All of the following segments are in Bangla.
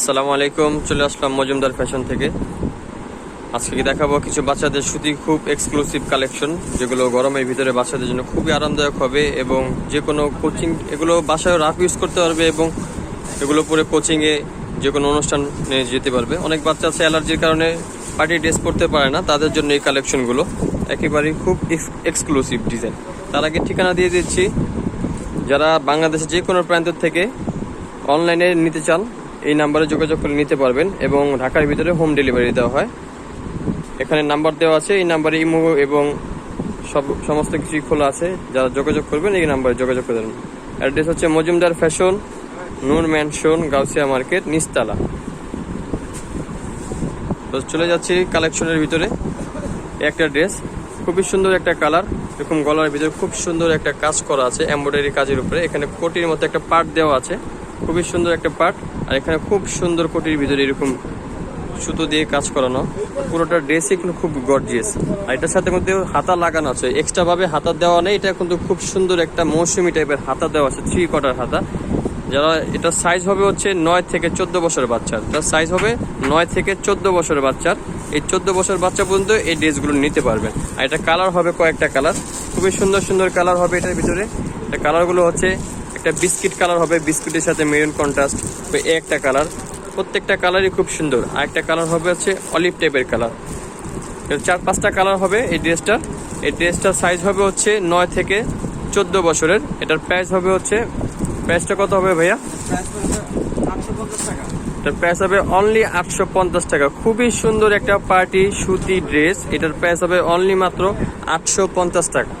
আসসালামু আলাইকুম, চলে আসলাম মজুমদার ফ্যাশন থেকে। আজকে দেখাবো? কিছু বাচ্চাদের সুতি খুব এক্সক্লুসিভ কালেকশন যেগুলো গরমের ভিতরে বাচ্চাদের জন্য খুবই আরামদায়ক হবে এবং যে কোনো কোচিং এগুলো বাসায় রাফ ইউজ করতে পারবে এবং এগুলো পরে কোচিংয়ে যে কোনো অনুষ্ঠানে যেতে পারবে। অনেক বাচ্চা আছে অ্যালার্জির কারণে পার্টি ড্রেস পরতে পারে না, তাদের জন্য এই কালেকশনগুলো একেবারেই খুব এক্সক্লুসিভ ডিজাইন তার আগে ঠিকানা দিয়ে দিচ্ছি, যারা বাংলাদেশের যে কোনো প্রান্ত থেকে অনলাইনে নিতে চান এই নাম্বারে যোগাযোগ করে নিতে পারবেন এবং ঢাকার ভিতরে হোম ডেলিভারি দেওয়া হয়। এখানে নাম্বার দেওয়া আছে, এই নাম্বারে ইমো এবং সব, সমস্ত কিছুই খোলা আছে। যারা যোগাযোগ করবেন, এই নাম্বারে যোগাযোগ করে দেবেন। অ্যাড্রেস হচ্ছে Majumdar fashion, Noor mansion, Gausia market Nistala তো চলে যাচ্ছি কালেকশনের ভিতরে। একটা ড্রেস, খুবই সুন্দর একটা কালার। এরকম গলার ভিতরে খুব সুন্দর একটা কাজ করা আছে, এমব্রয়ডারি কাজের উপরে। এখানে কোটির মতো একটা পার্ট দেওয়া আছে। খুবই সুন্দর একটা পার্ট। আর এখানে খুব সুন্দর কোটির ভিতরে এরকম সুতো দিয়ে কাজ করানো। পুরোটা ড্রেসই কিন্তু খুব গর্জিয়াস আর এটার সাথে মধ্যে হাতা লাগানো আছে। এক্সট্রা ভাবে হাতা দেওয়া নেই। এটা কিন্তু খুব সুন্দর একটা মৌসুমি টাইপের হাতা দেওয়া আছে থ্রি কটার হাতা। যারা এটা সাইজ হবে হচ্ছে নয় থেকে চোদ্দ বছর বাচ্চার তার সাইজ হবে নয় থেকে চোদ্দ বছর বাচ্চার এই চোদ্দ বছর বাচ্চা পর্যন্ত এই ড্রেসগুলো নিতে পারবেন আর এটা কালার হবে কয়েকটা কালার খুবই সুন্দর সুন্দর কালার হবে এটার ভিতরে। কালারগুলো হচ্ছে একটা বিস্কিট কালার হবে, বিস্কিটের সাথে মেরুন কন্ট্রাস্ট এই একটা কালার। প্রত্যেকটা কালারই খুব সুন্দর। আর একটা কালার হবে হচ্ছে অলিভ টাইপের কালার। চার, পাঁচটা কালার হবে এই ড্রেসটার এই ড্রেসটার সাইজ হবে হচ্ছে নয় থেকে চোদ্দ বছরের। এটার প্রাইস হবে হচ্ছে প্রাইসটা কত হবে ভাইয়া? এটার প্রাইস হবে অনলি আটশো পঞ্চাশ টাকা। খুবই সুন্দর একটা পার্টি সুতি ড্রেস এটার প্রাইস হবে অনলি মাত্র আটশো পঞ্চাশ টাকা।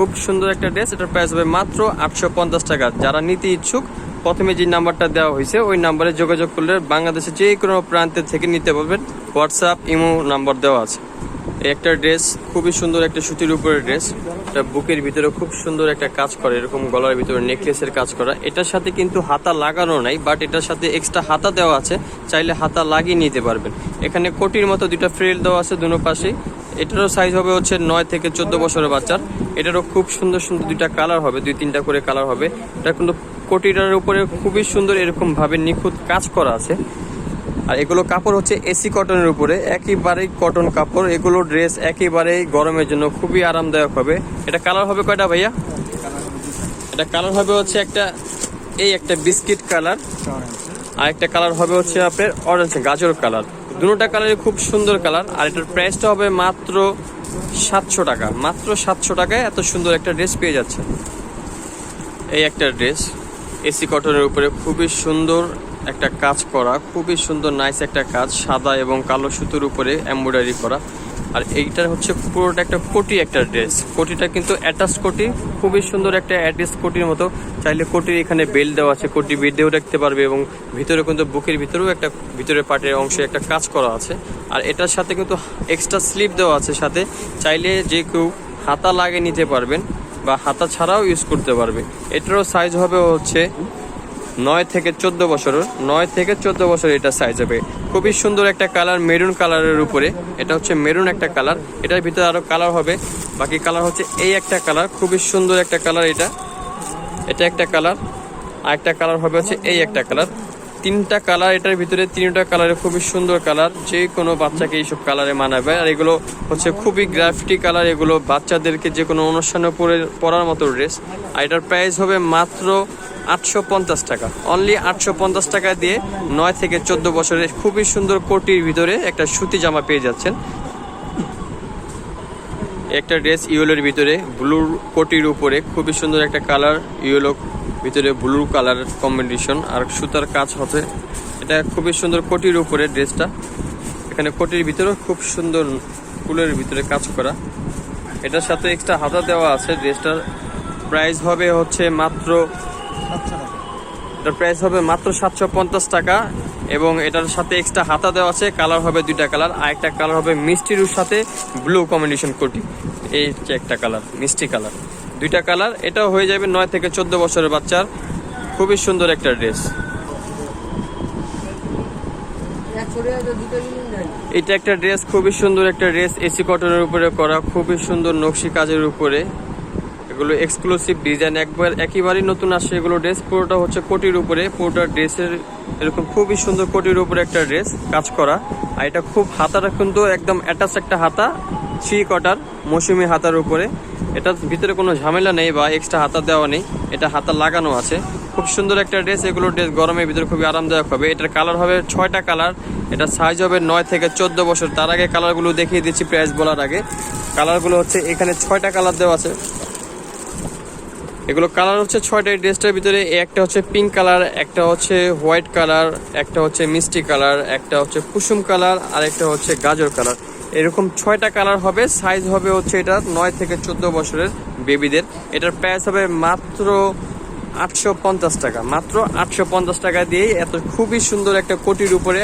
খুব সুন্দর একটা ড্রেস, এটার প্রাইস হবে মাত্র আটশো পঞ্চাশ টাকা। যারা নিতে ইচ্ছুক, প্রথমে যে নাম্বারটা দেওয়া হয়েছে, ওই নাম্বারে যোগাযোগ করলে বাংলাদেশের যে কোনো প্রান্তের থেকে নিতে পারবেন। হোয়াটসঅ্যাপ ইমো নাম্বার দেওয়া আছে। একটা ড্রেস, খুবই সুন্দর একটা সুতির উপরে ড্রেস। এটা বুকের ভিতরে খুব সুন্দর একটা কাজ করে, এরকম গলার ভিতরে নেকলেসের কাজ করা। এটার সাথে কিন্তু হাতা লাগানো নাই বাট এটার সাথে এক্সট্রা হাতা দেওয়া আছে। চাইলে হাতা লাগিয়ে নিতে পারবেন। এখানে কোটির মতো দুটা ফ্রেল দেওয়া আছে দুনো পাশেই। এটারও সাইজ হবে হচ্ছে নয় থেকে চোদ্দ বছরের বাচ্চার। এটারও খুব সুন্দর সুন্দর দুইটা কালার হবে, দুই তিনটা করে কালার হবে। এটা কিন্তু কোটিটার উপরে খুবই সুন্দর এরকম ভাবে নিখুঁত কাজ করা আছে। আর এগুলো কাপড় হচ্ছে এসি কটনের উপরে। একেবারেই কটন কাপড়। এগুলো ড্রেস একেবারেই গরমের জন্য খুবই আরামদায়ক হবে। এটা কালার হবে কয়টা ভাইয়া? এটা কালার হবে হচ্ছে একটা, এই একটা বিস্কিট কালার আর একটা কালার হবে হচ্ছে আপনার অরেঞ্জ গাজর কালার দুটোটা কালারই খুব সুন্দর কালার, আর এটার প্রাইসটা হবে মাত্র সাতশো টাকা। মাত্র সাতশো টাকায় এত সুন্দর একটা ড্রেস পেয়ে যাচ্ছে এই একটা ড্রেস এসি কটনের উপরে খুবই সুন্দর একটা কাজ করা, খুবই সুন্দর নাইস একটা কাজ, সাদা এবং কালো সুতোর উপরে এমব্রয়ডারি করা। আর এইটার হচ্ছে পুরোটা একটা কোটি একটা ড্রেস কোটিটা কিন্তু অ্যাটাচ কোটি, খুবই সুন্দর একটা অ্যাটাচ কোটির মতো। চাইলে কোটির এখানে বেল্ট দেওয়া আছে, কোটি বেল্টেও রাখতে পারবে এবং ভিতরে কিন্তু বুকের ভিতরেও একটা ভিতরে পাটের অংশে একটা কাজ করা আছে। আর এটার সাথে কিন্তু এক্সট্রা স্লিপ দেওয়া আছে সাথে। চাইলে যে কেউ হাতা লাগিয়ে নিতে পারবেন বা হাতা ছাড়াও ইউজ করতে পারবে। এটারও সাইজ হবে হচ্ছে নয় থেকে চোদ্দ বছর নয় থেকে চোদ্দ বছর এটা সাইজ হবে। খুবই সুন্দর একটা কালার মেরুন কালারের উপরে। এটা হচ্ছে মেরুন একটা কালার এটার ভিতরে আরও কালার হবে। বাকি কালার হচ্ছে এই একটা কালার খুবই সুন্দর একটা কালার এটা। এটা একটা কালার আর একটা কালার হবে হচ্ছে এই একটা কালার তিনটা কালার এটার ভিতরে, তিনটা কালারে খুবই সুন্দর কালার যে কোনো বাচ্চাকে এইসব কালারে মানাবে। আর এগুলো হচ্ছে খুবই গ্রাফিটি কালার এগুলো বাচ্চাদেরকে যে কোনো অনুষ্ঠানে পরে, পরার মতো ড্রেস আর এটার প্রাইস হবে মাত্র আটশো পঞ্চাশ টাকা। অনলি আটশো পঞ্চাশ টাকা দিয়ে নয় থেকে চোদ্দ বছরের খুবই সুন্দর কোটির ভিতরে একটা সুতি জামা পেয়ে যাচ্ছেন। একটা ড্রেস ইয়েলোর ভিতরে ব্লুর কোটির উপরে, খুবই সুন্দর একটা কালার, ইয়েলো ভিতরে ব্লু কালার কম্বিনেশন। আর সুতার কাজ হবে এটা খুবই সুন্দর কোটির উপরে ড্রেসটা। এখানে কোটির ভিতরেও খুব সুন্দর ফুলের ভিতরে কাজ করা। এটার সাথে এক্সট্রা হাতা দেওয়া আছে, ড্রেসটার প্রাইস হবে হচ্ছে মাত্র এটার প্রাইস হবে মাত্র সাতশো পঞ্চাশ টাকা এবং এটার সাথে এক্সট্রা হাতা দেওয়া আছে কালার হবে দুইটা কালার আর একটা কালার হবে মিষ্টির সাথে ব্লু কম্বিনেশন কোটি এই হচ্ছে একটা কালার মিষ্টি কালার দুইটা কালার এটাও হয়ে যাবে নয় থেকে চোদ্দ বছরের বাচ্চার। খুবই সুন্দর একটা ড্রেস এটা একটা ড্রেস খুবই সুন্দর একটা ড্রেস এসি কটনের উপরে করা, খুবই সুন্দর নকশি কাজের উপরে। এগুলো এক্সক্লুসিভ ডিজাইন একবার একেবারেই নতুন আসছে এগুলো ড্রেস পুরোটা হচ্ছে কোটির উপরে। পুরোটা ড্রেসের এরকম খুবই সুন্দর কোটির উপরে একটা ড্রেস কাজ করা। আর এটা খুব হাতাটা কিন্তু একদম অ্যাটাচ একটা হাতা থ্রি কটার মৌসুমি হাতার উপরে। এটার ভিতরে কোনো ঝামেলা নেই বা এক্সট্রা হাতা দেওয়া নেই। এটা হাতা লাগানো আছে। খুব সুন্দর একটা ড্রেস এগুলো ড্রেস গরমের ভিতরে খুবই আরামদায়ক হবে। এটার কালার হবে ছয়টা কালার এটা সাইজ হবে নয় থেকে চোদ্দ বছর। তার আগে কালারগুলো দেখিয়ে দিচ্ছি প্রাইস বলার আগে। কালারগুলো হচ্ছে এখানে ছয়টা কালার দেওয়া আছে। এগুলো কালার হচ্ছে ছয়টা ড্রেসটার ভিতরে একটা হচ্ছে পিঙ্ক কালার, একটা হচ্ছে হোয়াইট কালার, একটা হচ্ছে মিষ্টি কালার, একটা হচ্ছে কুসুম কালার আর একটা হচ্ছে গাজর কালার। এরকম ছয়টা কালার হবে সাইজ হবে হচ্ছে এটা নয় থেকে চোদ্দ বছরের বেবিদের এটার প্রাইস হবে মাত্র আটশো পঞ্চাশ টাকা, মাত্র আটশো পঞ্চাশ টাকা দিয়েই এত খুবই সুন্দর একটা কোটির উপরে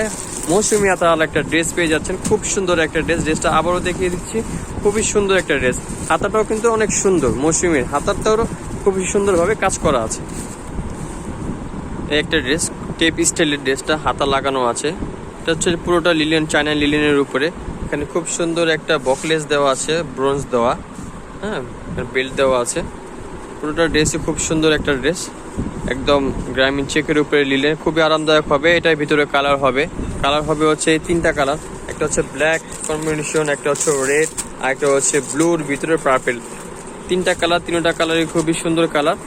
মৌসুমি আতাল একটা ড্রেস পেয়ে যাচ্ছেন। খুব সুন্দর একটা ড্রেস ড্রেসটা আবারও দেখিয়ে দিচ্ছি, খুবই সুন্দর একটা ড্রেস হাতাটাও কিন্তু অনেক সুন্দর মৌসুমির হাতাটাও খুবই সুন্দরভাবে কাজ করা আছে। এই একটা ড্রেস টেপ স্টাইলের ড্রেসটা হাতা লাগানো আছে। এটা হচ্ছে পুরোটা লিলিয়ন চায়না লিলিয়নের উপরে। এখানে খুব সুন্দর একটা বকলেস দেওয়া আছে, ব্রোঞ্জ দেওয়া হ্যাঁ বেল্ট দেওয়া আছে। পুরোটা ড্রেসই খুব সুন্দর একটা ড্রেস। একদম গ্রামীণ চেকের উপরে লিলেন, খুবই আরামদায়ক হবে, এটার ভিতরে কালার হবে। কালার হবে হচ্ছে এই তিনটা কালার। একটা হচ্ছে ব্ল্যাক কম্বিনেশন, একটা হচ্ছে রেড, আর একটা হচ্ছে ব্লুর, ভিতরে পার্পেল। তিনটা কালার, তিনটা কালারই খুবই সুন্দর কালার।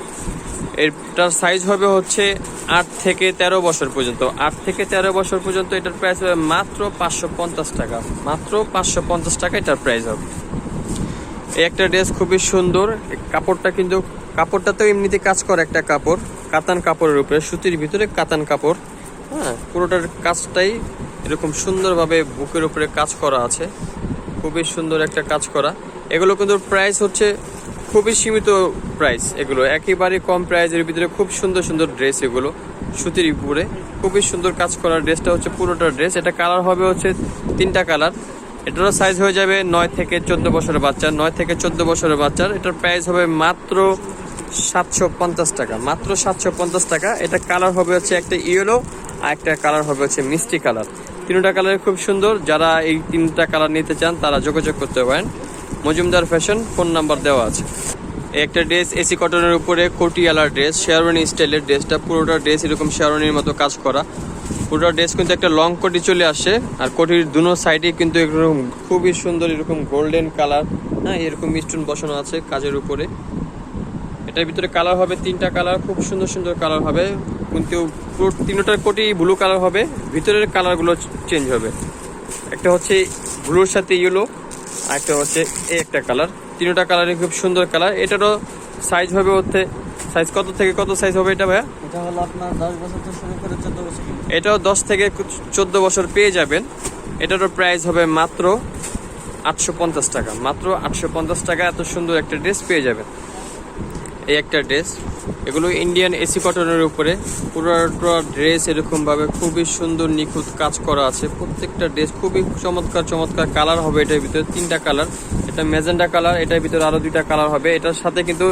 এটার সাইজ হবে হচ্ছে আট থেকে তেরো বছর পর্যন্ত। আট থেকে তেরো বছর পর্যন্ত এটার প্রাইস হবে মাত্র পাঁচশো পঞ্চাশ টাকা। মাত্র পাঁচশো পঞ্চাশ টাকা এটার প্রাইস হবে। এই একটা ড্রেস খুবই সুন্দর। কাপড়টা কিন্তু, কাপড়টা তো এমনিতে কাজ করে একটা কাপড়, কাতান কাপড়ের উপরে, সুতির ভিতরে কাতান কাপড়। হ্যাঁ পুরোটার কাজটাই এরকম সুন্দরভাবে বুকের উপরে কাজ করা আছে। খুবই সুন্দর একটা কাজ করা। এগুলো কিন্তু প্রাইস হচ্ছে খুবই সীমিত প্রাইস এগুলো। একেবারে কম প্রাইসের ভিতরে খুব সুন্দর সুন্দর ড্রেস এগুলো। সুতির উপরে খুবই সুন্দর কাজ করা ড্রেসটা হচ্ছে পুরোটা ড্রেস এটা কালার হবে হচ্ছে তিনটা কালার এটারও সাইজ হয়ে যাবে নয় থেকে চোদ্দ বছরের বাচ্চা। নয় থেকে চোদ্দ বছরের বাচ্চার এটার প্রাইস হবে মাত্র সাতশো পঞ্চাশ টাকা। মাত্র সাতশো পঞ্চাশ টাকা। এটা কালার হবে হচ্ছে একটা ইয়েলো আর একটা কালার হবে হচ্ছে মিষ্টি কালার তিনটা কালার খুব সুন্দর। যারা এই তিনটা কালার নিতে চান তারা যোগাযোগ করতে পারেন। মজুমদার ফ্যাশন, ফোন নাম্বার দেওয়া আছে। একটা ড্রেস, এসি কটনের উপরে কোটিয়ালার ড্রেস শেয়ারওয়ানি স্টাইলের ড্রেসটা, পুরোটা ড্রেস এরকম শেয়ারওয়ানির মতো কাজ করা। পুরোটা ড্রেস কিন্তু একটা লং কোটি চলে আসে, আর কোটির দুনো সাইডে কিন্তু এরকম খুবই সুন্দর এরকম গোল্ডেন কালার হ্যাঁ এরকম মিষ্টন বসানো আছে কাজের উপরে। এটার ভিতরে কালার হবে তিনটা কালার খুব সুন্দর সুন্দর কালার হবে। কিন্তু পুরো তিনটার কোটি ব্লু কালার হবে, ভিতরের কালারগুলো চেঞ্জ হবে। একটা হচ্ছে ব্লুর সাথে ইয়েলো আর একটা হচ্ছে এই একটা কালার তিনটা কালারই খুব সুন্দর কালার এটারও সাইজ হবে হচ্ছে সাইজ কত থেকে কত সাইজ হবে এটা ভাইয়া? এটা হলো আপনার দশ বছর থেকে শুরু করে চোদ্দ বছর এটাও দশ থেকে চোদ্দ বছর পেয়ে যাবেন। এটারও প্রাইস হবে মাত্র আটশো পঞ্চাশ টাকা। মাত্র আটশো পঞ্চাশ টাকা এত সুন্দর একটা ড্রেস পেয়ে যাবেন। এই একটা ড্রেস। এগুলো ইন্ডিয়ান এসি কটনের উপরে। পুরোটা ড্রেস এরকমভাবে খুবই সুন্দর নিখুঁত কাজ করা আছে। প্রত্যেকটা ড্রেস খুবই চমৎকার চমৎকার কালার হবে এটার ভিতরে, তিনটা কালার। এটা মেজেন্ডা কালার, এটার ভিতরে আরও দুইটা কালার হবে। এটার সাথে কিন্তু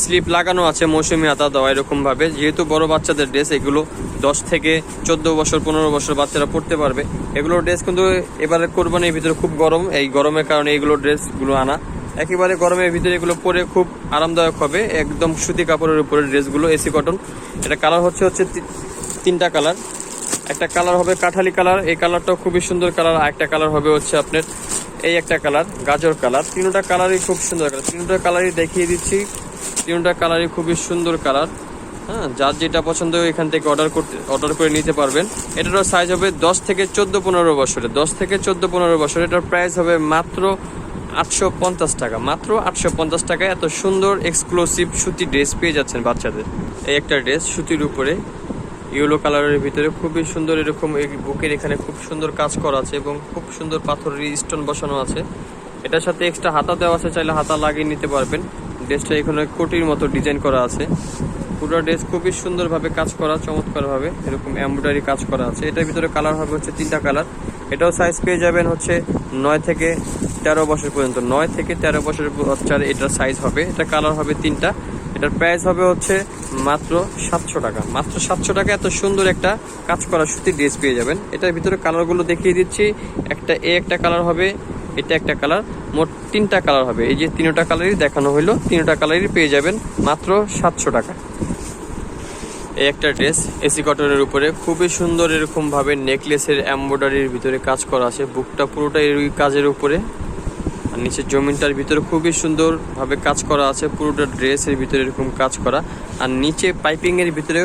স্লিপ লাগানো আছে, মৌসুমি আতা দেওয়া এরকমভাবে। যেহেতু বড় বাচ্চাদের ড্রেস, এগুলো দশ থেকে চোদ্দ বছর, পনেরো বছর বাচ্চারা পড়তে পারবে। এগুলো ড্রেস কিন্তু এবারে কোরবানির ভিতরে খুব গরম। এই গরমের কারণে এইগুলো ড্রেসগুলো আনা একেবারে গরমের ভিতরে এগুলো পরে খুব আরামদায়ক হবে। একদম সুতি কাপড়ের উপরে ড্রেসগুলো, এসি কটন। এটা কালার হচ্ছে হচ্ছে তিনটা কালার। একটা কালার হবে কাঠালি কালার, এই কালারটাও খুবই সুন্দর কালার। আর একটা কালার হবে হচ্ছে আপনার এই একটা কালার, গাজর কালার। তিনটা কালারই খুব সুন্দর কালার। তিনটা কালারই দেখিয়ে দিচ্ছি। তিনটা কালারই খুবই সুন্দর কালার। হ্যাঁ যার যেটা পছন্দ এখান থেকে অর্ডার করতে, অর্ডার করে নিতে পারবেন। এটারও সাইজ হবে দশ থেকে চোদ্দ পনেরো বছরে দশ থেকে চোদ্দ পনেরো বছর এটার প্রাইস হবে মাত্র আটশো পঞ্চাশ টাকা। মাত্র আটশো পঞ্চাশ টাকায় এত সুন্দর এক্সক্লুসিভ সুতি ড্রেস পেয়ে যাচ্ছেন বাচ্চাদের। এই একটা ড্রেস সুতির উপরে ইয়েলো কালারের ভিতরে খুবই সুন্দর এরকম এই বুকের এখানে খুব সুন্দর কাজ করা আছে এবং খুব সুন্দর পাথরের স্টোন বসানো আছে। এটার সাথে এক্সট্রা হাতা দেওয়া আছে, চাইলে হাতা লাগিয়ে নিতে পারবেন। ড্রেসটা এখানে কোটির মতো ডিজাইন করা আছে। পুরো ড্রেস খুবই সুন্দরভাবে কাজ করা, চমৎকারভাবে এরকম এমব্রয়ডারি কাজ করা আছে। এটার ভিতরে কালার হবে হচ্ছে তিনটা কালার এটাও সাইজ পেয়ে যাবেন হচ্ছে নয় থেকে তেরো বছর পর্যন্ত। নয় থেকে তেরো বছর বাচ্চার এটার সাইজ হবে। এটা কালার হবে তিনটা। এটার প্রাইস হবে হচ্ছে মাত্র সাতশো টাকা। মাত্র সাতশো টাকা এত সুন্দর একটা কাজ করা সুতির ড্রেস পেয়ে যাবেন। এটার ভিতরে কালারগুলো দেখিয়ে দিচ্ছি। একটা এ একটা কালার হবে, এটা একটা কালার মোট তিনটা কালার হবে। এই যে তিনটা কালারই দেখানো হলো তিনটা কালারই পেয়ে যাবেন মাত্র সাতশো টাকা। এই একটা ড্রেস এসি কটনের উপরে। খুবই সুন্দর এরকম ভাবে নেকলেসের এমব্রয়ডারির ভিতরে কাজ করা আছে। বুকটা পুরোটা এই কাজের উপরে। আর নিচের জমিনটার ভিতরে খুবই সুন্দর ভাবে কাজ করা আছে। পুরোটা ড্রেসের ভিতরে এরকম কাজ করা। আর নিচে পাইপিং এর ভিতরে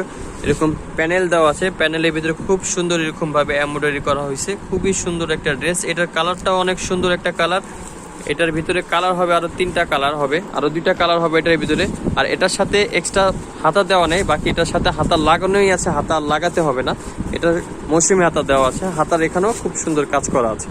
এরকম প্যানেল দেওয়া আছে। প্যানেলের ভিতরে খুব সুন্দর এরকম ভাবে এমব্রয়ডারি করা হয়েছে। খুবই সুন্দর একটা ড্রেস। এটার কালারটাও অনেক সুন্দর একটা কালার। এটার ভিতরে কালার হবে আরও তিনটা কালার হবে, আরও দুইটা কালার হবে এটার ভিতরে। আর এটার সাথে এক্সট্রা হাতা দেওয়া নেই, বাকি এটার সাথে হাতা লাগানোই আছে, হাতা লাগাতে হবে না। এটার মৌসুমি হাতা দেওয়া আছে, হাতার এখানেও খুব সুন্দর কাজ করা আছে।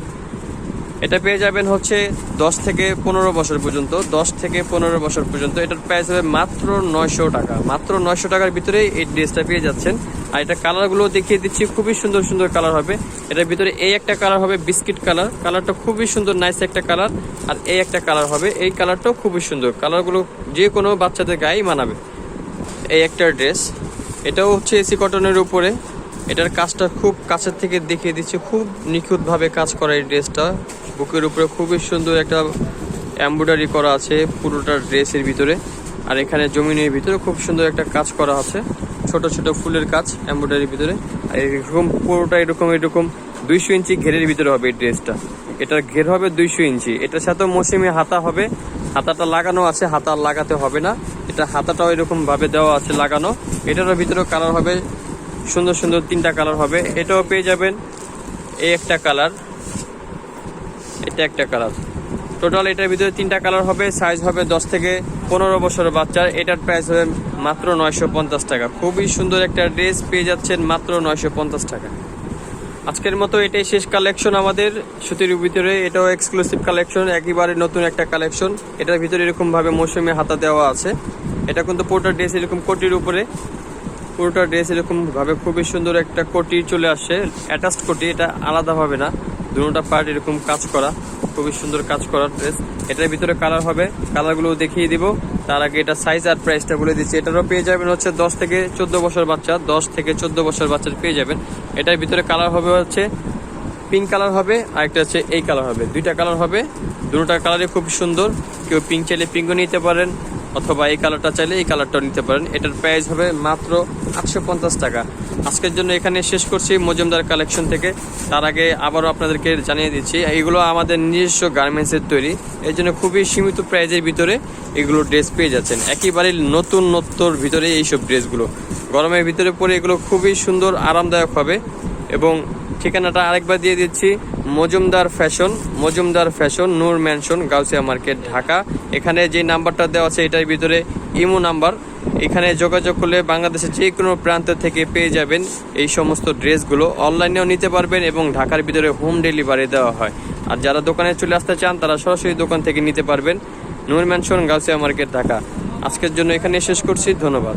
এটা পেয়ে যাবেন হচ্ছে দশ থেকে পনেরো বছর পর্যন্ত, দশ থেকে পনেরো বছর পর্যন্ত। এটার প্রাইস হবে মাত্র নয়শো টাকা। মাত্র নয়শো টাকার ভিতরে এই ড্রেসটা পেয়ে যাচ্ছেন। আর এটা কালারগুলো দেখিয়ে দিচ্ছি, খুবই সুন্দর সুন্দর কালার হবে। এটার ভিতরে এই একটা কালার হবে বিস্কিট কালার কালারটা খুবই সুন্দর নাইস একটা কালার আর এই একটা কালার হবে, এই কালারটাও খুবই সুন্দর। কালারগুলো যে কোনো বাচ্চাদের গায়েই মানাবে। এই একটা ড্রেস এটাও হচ্ছে এসি কটনের উপরে। এটার কাজটা খুব কাছের থেকে দেখিয়ে দিচ্ছে, খুব নিখুঁতভাবে কাজ করা এই ড্রেসটা। বুকের উপরে খুবই সুন্দর একটা এমব্রয়ডারি করা আছে পুরোটা ড্রেসের ভিতরে। আর এখানে জমিনের ভিতরে খুব সুন্দর একটা কাজ করা আছে, ছোট ছোট ফুলের কাজ এমব্রয়ডারির ভিতরে। আর এরকম পুরোটা এরকম এরকম দুইশো ইঞ্চি ঘেরের ভিতরে হবে এই ড্রেসটা। এটার ঘের হবে দুইশো ইঞ্চি। এটার সাথে মৌসুমি হাতা হবে, হাতাটা লাগানো আছে, হাতা লাগাতে হবে না। এটা হাতাটাও এরকমভাবে দেওয়া আছে লাগানো। এটারও ভিতরে কালার হবে সুন্দর সুন্দর তিনটা কালার হবে। এটাও পেয়ে যাবেন। এই একটা কালার। এটা একটা কালার। টোটাল এটার ভিতরে তিনটা কালার হবে। সাইজ হবে দশ থেকে পনেরো বছরের বাচ্চার। এটার প্রাইস হবে মাত্র নয়শো পঞ্চাশ টাকা। খুবই সুন্দর একটা ড্রেস পেয়ে যাচ্ছেন মাত্র নয়শো পঞ্চাশ টাকা। আজকের মতো এটাই শেষ কালেকশন আমাদের। সুতির ভিতরে এটাও এক্সক্লুসিভ কালেকশন একেবারে নতুন একটা কালেকশন এটার ভিতরে এরকমভাবে মৌসুমে হাতা দেওয়া আছে। এটা কিন্তু পুরোটা ড্রেস এরকম কোটির উপরে। পুরোটা ড্রেস এরকম ভাবে খুবই সুন্দর একটা কোটি চলে আসছে অ্যাটাচড কোটি, এটা আলাদা হবে না। দুটোটা পার্ট এরকম কাজ করা। খুবই সুন্দর কাজ করা ড্রেস। এটার ভিতরে কালার হবে। কালারগুলো দেখিয়ে দিব। তার আগে এটা সাইজ আর প্রাইসটা বলে দিচ্ছি। এটারও পেয়ে যাবেন হচ্ছে দশ থেকে চোদ্দ বছর বাচ্চা। দশ থেকে চোদ্দ বছর বাচ্চার পেয়ে যাবেন। এটার ভিতরে কালার হবে হচ্ছে পিঙ্ক কালার হবে আর একটা হচ্ছে এই কালার হবে। দুইটা কালার হবে। দুটোটা কালারই খুব সুন্দর। কেউ পিঙ্ক চাইলে পিঙ্কও নিতে পারেন। অথবা এই কালারটা চাইলে এই কালারটাও নিতে পারেন। এটার প্রাইস হবে মাত্র আটশো পঞ্চাশ টাকা। আজকের জন্য এখানে শেষ করছি মজুমদার কালেকশন থেকে। তার আগে আবারও আপনাদেরকে জানিয়ে দিচ্ছি এগুলো আমাদের নিজস্ব গার্মেন্টসের তৈরি। এই জন্য খুবই সীমিত প্রাইজের ভিতরে এগুলো ড্রেস পেয়ে যাচ্ছেন। একেবারে নতুন নত্বর ভিতরে এইসব ড্রেসগুলো গরমের ভিতরে পরে এগুলো খুবই সুন্দর, আরামদায়ক হবে। এবং ঠিকানাটা আরেকবার দিয়ে দিচ্ছি, Majumdar fashion Majumdar fashion, Noor mansion, Gausia market, Dhaka. এখানে যে নাম্বারটা দেওয়া আছে, এটার ভিতরে ইমো নাম্বার। এখানে যোগাযোগ করলে বাংলাদেশের যে কোনো প্রান্ত থেকে পেয়ে যাবেন এই সমস্ত ড্রেসগুলো। অনলাইনেও নিতে পারবেন এবং ঢাকার ভিতরে হোম ডেলিভারি দেওয়া হয়। আর যারা দোকানে চলে আসতে চান, তারা সরাসরি দোকান থেকে নিতে পারবেন। Noor mansion, Gausia market, Dhaka. আজকের জন্য এখানে শেষ করছি। ধন্যবাদ।